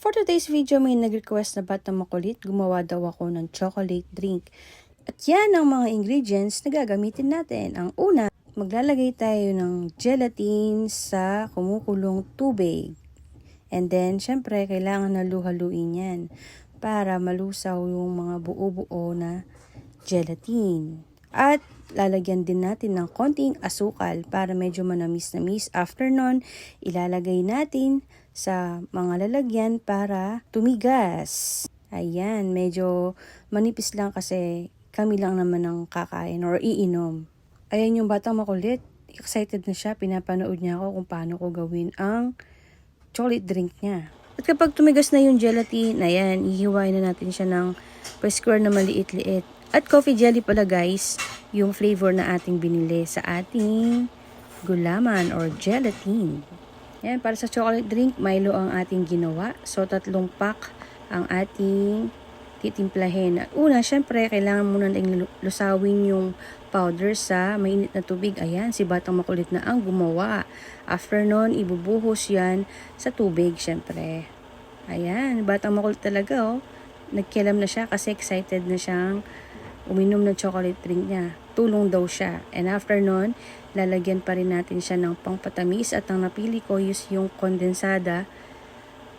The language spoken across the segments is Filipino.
For today's video, may nag-request na bata makulit. Gumawa daw ako ng chocolate drink. At yan ang mga ingredients na gagamitin natin. Ang una, maglalagay tayo ng gelatin sa kumukulong tubig. And then, syempre, kailangan na luhaluin yan para malusaw yung mga buo-buo na gelatin. At lalagyan din natin ng konting asukal para medyo manamis-namis. After nun, ilalagay natin sa mga lalagyan para tumigas. Ayan, medyo manipis lang kasi kami lang naman ang kakain or iinom. Ayan yung batang makulit. Excited na siya. Pinapanood niya ako kung paano ko gawin ang chocolate drink niya. At kapag tumigas na yung gelatin, ayan, ihiwain na natin siya ng pa-square na maliit-liit. At coffee jelly pala guys, yung flavor na ating binili sa ating gulaman or gelatin. Yan, para sa chocolate drink, Milo ang ating ginawa. So, tatlong pack ang ating titimplahin. At una, syempre, kailangan muna natin lusawin yung powder sa mainit na tubig. Ayan, si Batang Makulit na ang gumawa. After nun, ibubuhos yan sa tubig, syempre. Ayan, Batang Makulit talaga, oh. Nagkialam na siya kasi excited na siyang uminom ng chocolate drink niya. Tulong daw siya. And after nun, lalagyan pa rin natin siya ng pangpatamis at ang napili ko is yung kondensada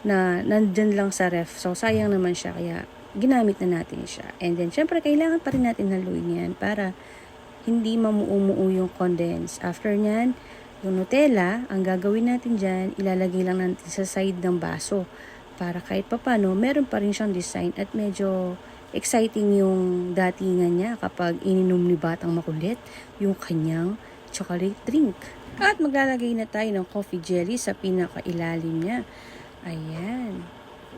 na nandyan lang sa ref. So, sayang naman siya kaya ginamit na natin siya. And then, syempre, kailangan pa rin natin haluin yan para hindi mamuumuo yung condense. After nyan, yung Nutella, ang gagawin natin dyan, ilalagay lang natin sa side ng baso para kahit papano, meron pa rin siyang design at medyo exciting yung datingan niya kapag ininom ni Batang Makulit yung kanyang chocolate drink. At maglalagay na tayo ng coffee jelly sa pinakailalim niya. Ayan.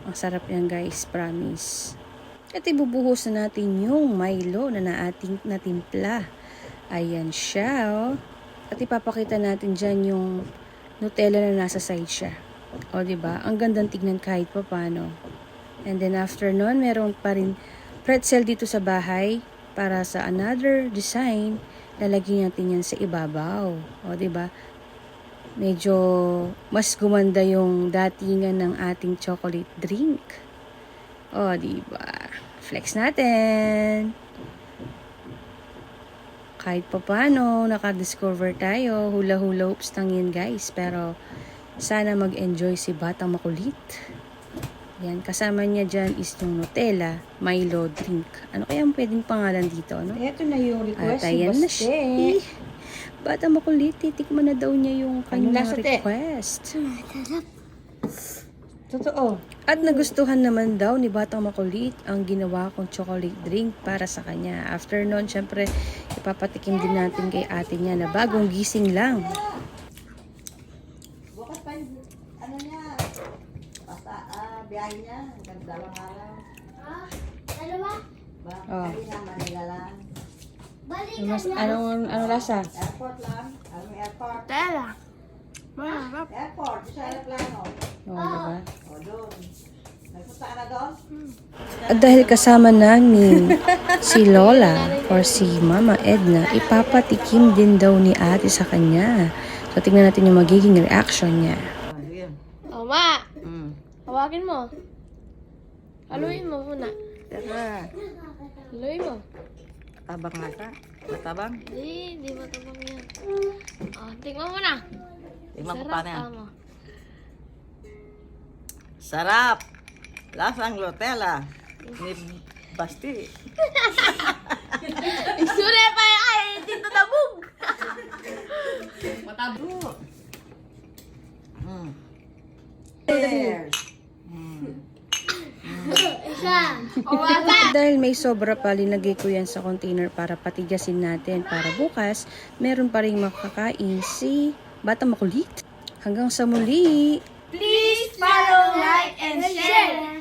Ang sarap yan guys, promise. At ibubuhos na natin yung Milo na naating natimpla. Ayan siya, oh. At ipapakita natin dyan yung Nutella na nasa side siya. O, ba? Ang gandang tignan kahit pa paano. And then after nun, meron pa rin pretzel dito sa bahay para sa another design. Lalagyan natin yan sa ibabaw. O, ba? Medyo mas gumanda yung datingan ng ating chocolate drink. O, ba? Flex natin. Kahit pa paano, nakadiscover tayo. Hula-hula hoops lang guys. Pero sana mag-enjoy si Batang Makulit. Yan, kasama niya dyan is yung Nutella, Milo drink. Ano kaya ang pwedeng pangalan dito, no? Ito na yung request At ni ayan na siya. Eh, Bata Makulit, titikman na daw niya yung kanyang lasa, te? request. Totoo. At nagustuhan naman daw ni Batang Makulit ang ginawa kong chocolate drink para sa kanya. After nun, syempre, ipapatikim din natin kay ate niya na bagong gising lang. Bukas pa yung, ano niya, basta, ah, biyahe niya, hanggang dalawang araw. Ah, dalawa? Ba, Oh. kanina Manila lang. Balikan Mas, na. anong, ano lasa? Airport lang, alam mo airport. Tela. Masarap. Airport, sa aeroplano. Oo, diba? O, doon. Nagpunta ka na doon? At dahil kasama namin si Lola or si Mama Edna, ipapatikim din daw ni ate sa kanya. So, tingnan natin yung magiging reaction niya. Ah, yun. Oma. Hawakin mo. Haluin mo muna. Tara, Haluin mo. tabang nga ka. Matabang? Di, di matabang yan. Oh, tingnan mo na. Tingnan ko Sarap, paano yan. tama. Sarap! Lasang Nutella. Ni Basti. Isure pa yan. Ay, dito nabog. Matabo. Mm. dahil may sobra pa, linagay ko yan sa container para patigasin natin para bukas, meron pa rin makakain si Bata Makulit. Hanggang sa muli! Please follow, like, and share.